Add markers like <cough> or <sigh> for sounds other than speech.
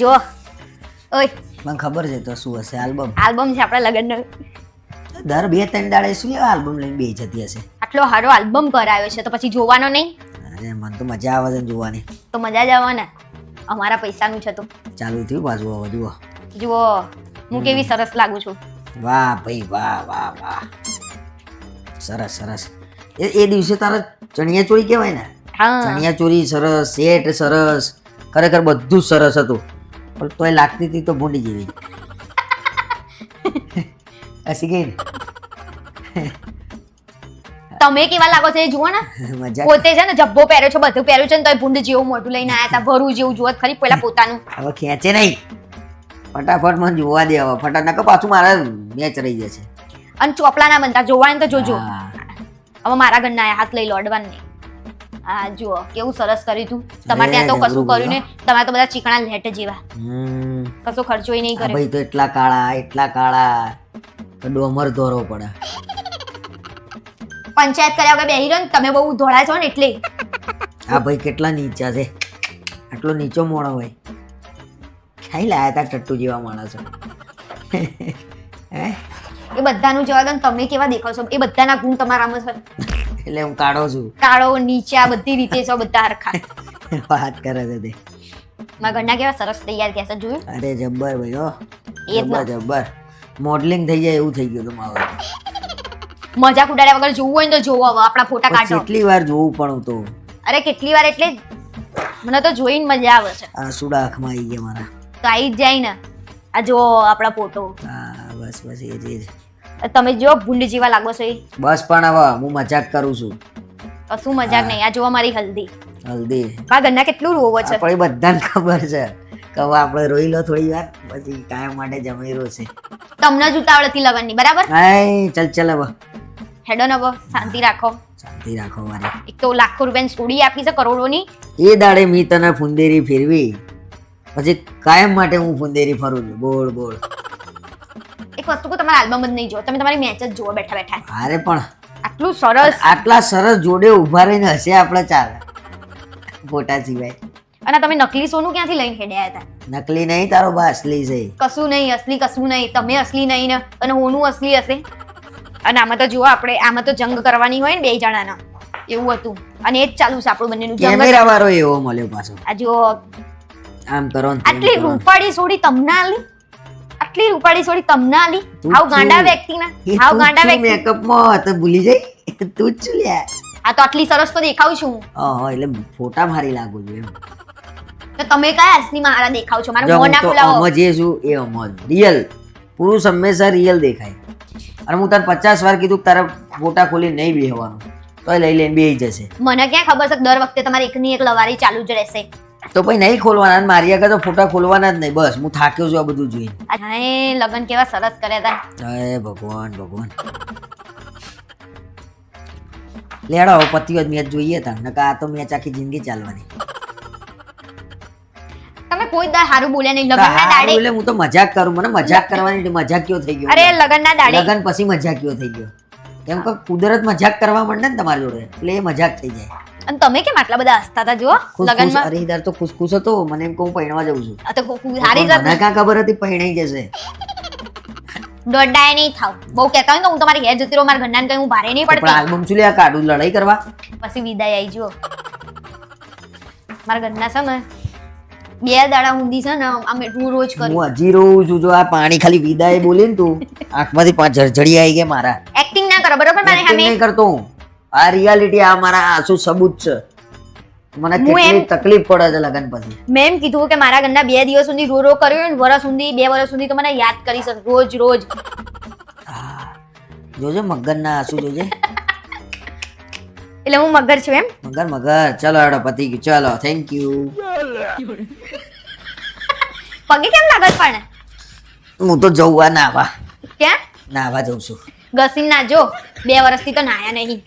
જો. ઓય. મને ખબર છે તો શું હશે આલ્બમ? આલ્બમ છે આપણા લગ્નનો. દર બે ત્રણ દાડે શું લેવા આલ્બમ લઈને બે જતી હશે? આટલો સારો આલ્બમ કરાયો છે તો પછી જોવાનો નહીં? અરે મને તો મજા આવે છે જોવાની. તો મજા જ આવે ને અમારા પૈસાનું છે તો ચાલુ થયું પાછું હવે જુઓ. જુઓ હું કેવી સરસ લાગુ છું. વાહ ભાઈ વાહ વાહ વાહ. સરસ સરસ. એ એ દિવસે તારા ચણિયા ચોરી કહેવાય ને? હા. ચણિયા ચોરી સરસ સેટ સરસ. ખરેખર બધું સરસ હતું. પણ તોય લાગતી હતી તો ભૂંડી જેવી. હસી ગઈ તમે કેવા લાગો છો એ જુઓ ને? <laughs> મજા પોતે છે ને જબ્બો પહેર્યો છે બધું પહેર્યું છે ને તોય ભૂંડ જેવું મોઢું લઈને આયા હતા ભરું જેવું જોત ખરી પેલા પોતાનું. હવે ખેંચે નહીં. ફટાફટ મને જોવા દે હવે. ફટાફટ નકર પાછું મારા મેચ રહી જશે. અને ચોપલા ના બનતા જોવાને તો જોજો. હવે મારા ઘરના હાથ લઈ લો હા જુઓ કેવું સરસ કર્યું તું. તમારે ત્યાં તો કશું કર્યું ને તમારે તો બધા ચીકણા લેટ જેવા. કશો ખર્ચો નહીં કર્યો. ભાઈ તો એટલા કાળા એટલા કાળા. ડોમર ધોરો પડે. પંચાયત કર્યા વગર બેહી રહ્યો ને તમે બહુ ધોળા છો ને એટલે. આ ભાઈ કેટલા નીચા છે. આટલો નીચો મોણો હોય. ખાઈ લાયા તા ટટ્ટુ જેવા માણસો? હે? એ બધાનું જવા દો તમે કેવા દેખાવ છો? એ બધાના ગુણ તમારામાં છે. એટલે હું કાળો છું. કાળો નીચા બધી રીતે છો બધા હરખા. <laughs> વાત કરે છે તે. મારા ઘરના કેવા સરસ તૈયાર થયા છે જોયું? અરે જબ્બર ભાઈ હો. જબ્બર જબ્બર. મોડલિંગ થઈ જાય એવું થઈ ગયું તમારું. મજાક ઉડાડ્યા વગર જોવું હોય તો જોવો હવે આપણા ફોટા કાઢો. કેટલી વાર જોવું પણ તો. અરે કેટલી વાર એટલે મને તો જોઈને મજા આવે છે. આ સુડા આંખમાં આવી ગયા મારા. તો આવી જ જાય ને. આ જો આપણા ફોટો. હા બસ બસ એ જ એ જ. તમે જો ભૂંડ જેવા લાગો છો એ. બસ પણ હવે હું મજાક કરું છું. કશું મજાક નહીં આ જોવા મારી હલ્દી. હલ્દી. આ ગન્ના કેટલું રોવો છે? પણ બધાને ખબર છે. કે હવે આપણે રોઈ લો થોડી વાર પછી કાયમ માટે જમી છે. તમને જ ઉતાવળથી લગનની બરાબર? હાય ચલ ચલ હવે. હેડો નવો શાંતિ રાખો. શાંતિ રાખો મારે. એક તો લાખો રૂપિયાની સ્ટોરી આપી છે કરોડોની. એ દાડે મી તને ફુંદેરી ફેરવી. પછી કાયમ માટે હું ફુંદેરી ફરું છું. ગોળ ગોળ એક વસ્તુ કહું તમારા આલ્બમ જ નહીં જો તમે તમારી મેચ જ જુઓ બેઠા બેઠા. અરે પણ આટલું સરસ. આટલા સરસ જોડે ઊભા રહીને હશે આપણે ચાલ ફોટા સિવાય. અને તમે નકલી સોનું ક્યાંથી લઈને હેડ્યા હતા? નકલી નહીં તારો બા અસલી છે. કશું નહીં અસલી કશું નહીં તમે અસલી નહીં ને અને હોનું અસલી હશે. અને આમાં તો જુઓ આપણે આમાં તો જંગ કરવાની હોય ને બે જણાના. એવું હતું. અને એ જ ચાલુ છે આપણું બંનેનું જંગ કેમેરા વાળો એવો મળ્યો પાછો. આ જો આમ કરો આટલી રૂપાળી સોડી તમને આલી? આટલી રૂપાળી છોડી તમને આલી? આવ ગાંડા વ્યક્તિના? આવ ગાંડા વ્યક્તિ મેકઅપમાં તો ભૂલી જઈ. <laughs> તું જ લ્યા. આ તો આટલી સરસ તો દેખાવ છું હું. એટલે ફોટા મારી લાગુ છું તો તમે કયા અસલી મારા દેખાવ છો? મારું મોં ના ખોલાવો અમ જે છું એ અમ રિયલ પુરુષ હંમેશા રિયલ દેખાય. અને હું તને પચાસ વાર કીધું તારે ફોટા ખોલી નહીં બેહવાનું. તો લઈ લઈને બેહી જશે. મને ક્યાં ખબર છે દર વખતે તમારે એકની એક લવારી ચાલુ જ રહેશે? તો ભાઈ નહીં ખોલવાના મારી આગળ તો ફોટા ખોલવાના જ નહીં. બસ હું થાક્યો છું આ બધું જોઈને. હાય લગન કેવા સરસ કર્યા હતા હે ભગવાન ભગવાન. લેડો પતિઓ જ મેચ જોઈએ તા. નકા આ તો મેચ આખી જિંદગી ચાલવાની. તમે કોઈ દા હારું બોલ્યા નહીં. લગન ના દાડે એટલે હું તો મજાક કરું. મને મજાક કરવાની મજાક કયો થઈ અરે ગયો લગનના દાડે લગન પછી મજાક કયો થઈ ગયો? કેમ કે કુદરત મજાક કરવા માંડે ને તમારી જોડે એટલે એ મજાક થઈ જાય. અને તમે કેમ આટલા બધા હસતા હતા ખુશ લગનમાં? અરે ઈદાર તો ખુશ ખુશ હતો. મને એમ કે હું પૈણવા જઉં છું. આ તો ખુ- મને કાં ખબર હતી પૈણાઈ જશે. દોડાય નહીં થાવ. બહુ કહેતા હોય તો હું તમારી ઘેર જતી રહું મારા ઘરના કઈ હું ભારે નહીં પણ પડતી. આલ્બમ છું લે આ કાઢું લડાઈ કરવા? પછી વિદાય આવી જુઓ. મારા ઘરના છે ને બે દાડા ઊંધી છે ને આમ એટલું રોજ કરું. હું હજી રોઉં છું જો આ પાણી ખાલી વિદાય બોલી ને તું આંખમાંથી પાંચ જળજળી આવી ગયા મારા. એક્ટિંગ ના કરો બરોબર? મારે સામે નહીં કરતો હું. આ રિયાલિટી આ મારા આંસુ સબૂત છે. મને કેટલી તકલીફ પડે છે લગન પછી. મેં એમ કીધું કે મારા ઘરના બે દિવસ સુધી રો રો કર્યો ને વરસ સુધી બે વરસ સુધી તો મને યાદ કરી શકે રોજ રોજ. જોજે મગરના આંસુ જોજે. એટલે હું મગર છું એમ? મગર મગર. ચલો હેડો પતિ ગયું. ચલો થેન્ક યુ પગે કેમ લાગે છે પણ? હું તો જવું આ નાવા. ક્યાં? નાવા જઉં છું. ઘસીને ના જો બે વર્ષથી તો નાયા નહીં.